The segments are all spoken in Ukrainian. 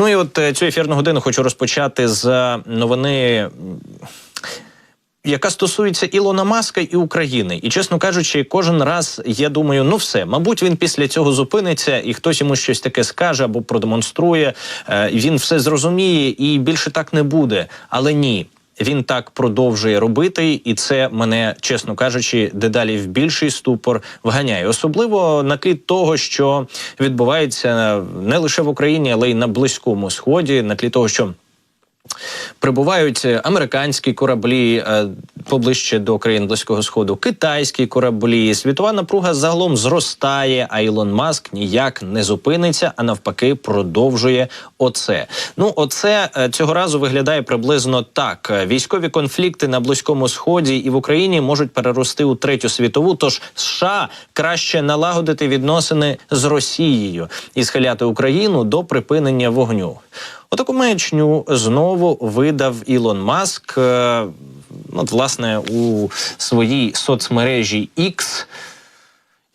Ну і от е, цю ефірну годину хочу розпочати з новини. Яка стосується Ілона Маска і України, і чесно кажучи, кожен раз я думаю, ну все, мабуть, він після цього зупиниться, і хтось йому щось таке скаже або продемонструє. е, Він все зрозуміє і більше так не буде. Але ні, він так продовжує робити, і це мене, чесно кажучи, дедалі в більший ступор вганяє. Особливо на тлі того, що відбувається не лише в Україні, але й на близькому сході, на тлі того, що. Прибувають е, американські кораблі е, поближче до країн близького сходу, китайські кораблі. Світова напруга загалом зростає. А Ілон Маск ніяк не зупиниться, а навпаки, продовжує оце. Ну, оце е, цього разу виглядає приблизно так: військові конфлікти на близькому сході і в Україні можуть перерости у третю світову. Тож США краще налагодити відносини з Росією і схиляти Україну до припинення вогню. Отаку маячню знову видав Ілон Маск. е, От, власне, у своїй соцмережі X,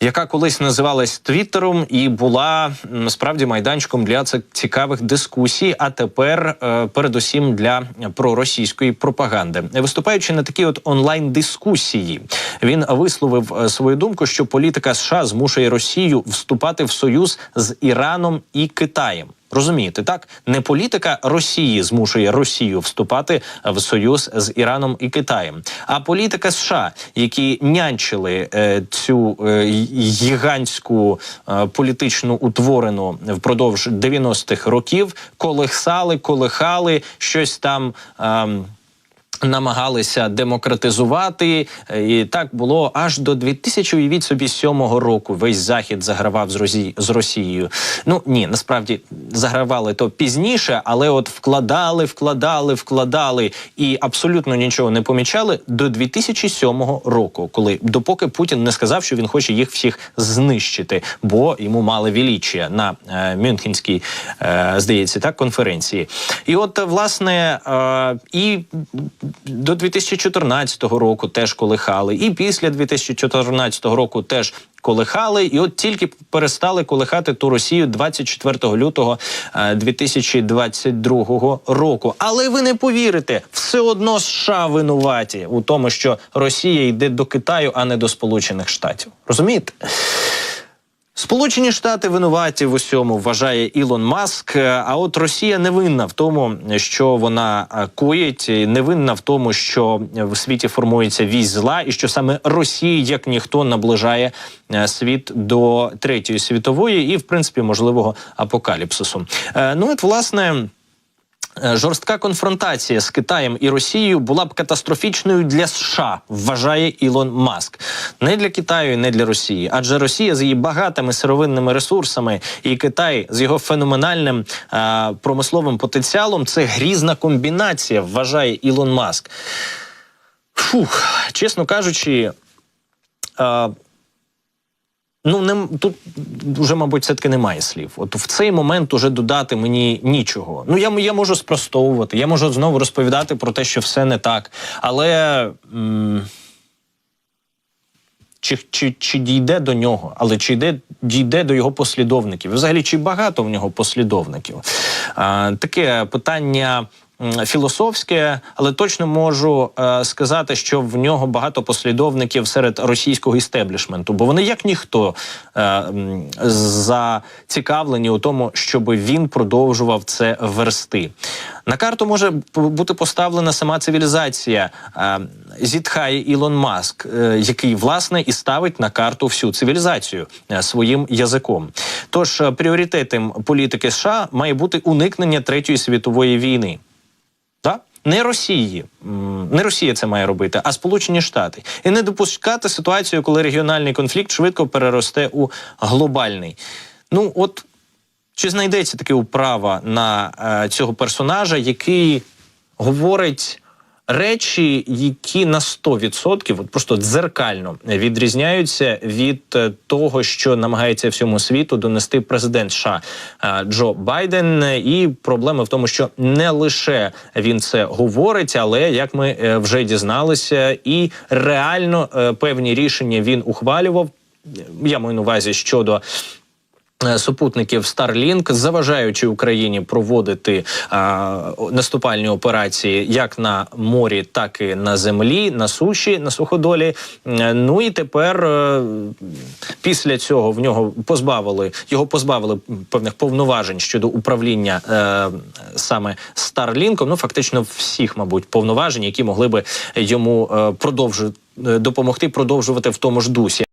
яка колись називалась Твіттером і була справді майданчиком для ці- цікавих дискусій, а тепер е, передусім для проросійської пропаганди. Виступаючи на такі от онлайн дискусії, він висловив е, свою думку, що політика США змушує Росію вступати в союз з Іраном і Китаєм. Розумієте, так не політика Росії змушує Росію вступати в союз з Іраном і Китаєм, а політика США, які нянчили е, цю е, гігантську е, політичну утворену впродовж 90-х років, колихсали, колихали щось там. ем, Намагалися демократизувати, Е, і так було аж до 2007 року. Весь захід загравав з Росі... з Росією. Ну ні, насправді загравали то пізніше, але от вкладали, вкладали, вкладали і абсолютно нічого не помічали до 2007 року, коли допоки Путін не сказав, що він хоче їх всіх знищити, бо йому мали величія на е, Мюнхенській, е, здається, так конференції. І от власне е, і до 2014 року теж колихали, і після 2014 року теж колихали, і от тільки перестали колихати ту Росію 24 лютого е, 2022 року. Але ви не повірите, все одно США винуваті у тому, що Росія йде до Китаю, а не до Сполучених Штатів. Розумієте? Сполучені Штати винуваті в усьому, вважає Ілон Маск. е, А от Росія не винна в тому, що вона е, коїть, не винна в тому, що в світі формується вісь зла, і що саме Росія, як ніхто, наближає е, світ до третьої світової і, в принципі, можливого апокаліпсису. Ну, от власне. Е, Жорстка конфронтація з Китаєм і Росією була б катастрофічною для США, вважає Ілон Маск. Не для Китаю, не для Росії. Адже Росія з її багатими сировинними ресурсами і Китай з його феноменальним е, промисловим потенціалом це грізна комбінація, вважає Ілон Маск. Фух, чесно кажучи. Е, Ну, не тут вже, мабуть, все-таки немає слів. От в цей момент уже додати мені нічого. Ну я, я можу спростовувати, я можу знову розповідати про те, що все не так. Але м- чи, чи, чи дійде до нього, але чи йде, дійде до його послідовників? Взагалі, чи багато в нього послідовників? А, таке питання. Філософське, але точно можу е, сказати, що в нього багато послідовників серед російського істеблішменту, бо вони як ніхто е, зацікавлені у тому, щоб він продовжував це версти. На карту може бути поставлена сама цивілізація. Е, зітхає Ілон Маск, який власне і ставить на карту всю цивілізацію своїм язиком. Тож пріоритетом політики США має бути уникнення третьої світової війни. Не Росії, не Росія це має робити, а Сполучені Штати, і не допускати ситуацію, коли регіональний конфлікт швидко переросте у глобальний. Ну от чи знайдеться таке управа на е, цього персонажа, який говорить речі, які на 100% от просто дзеркально відрізняються від е, того, що намагається всьому світу донести президент США е, Джо Байден. І проблема в тому, що не лише він це говорить, але як ми е, вже дізналися, і реально певні рішення він ухвалював. Я маю на увазі щодо Супутників Starlink, заважаючи Україні проводити а, наступальні операції як на морі, так і на землі, на суші, на суходолі. Е, Ну і тепер е, після цього в нього позбавили його позбавили певних повноважень щодо управління е, саме Старлінком. Ну фактично всіх, мабуть, повноважень, які могли би йому е, продовжити. е, Допомогти продовжувати в тому ж дусі.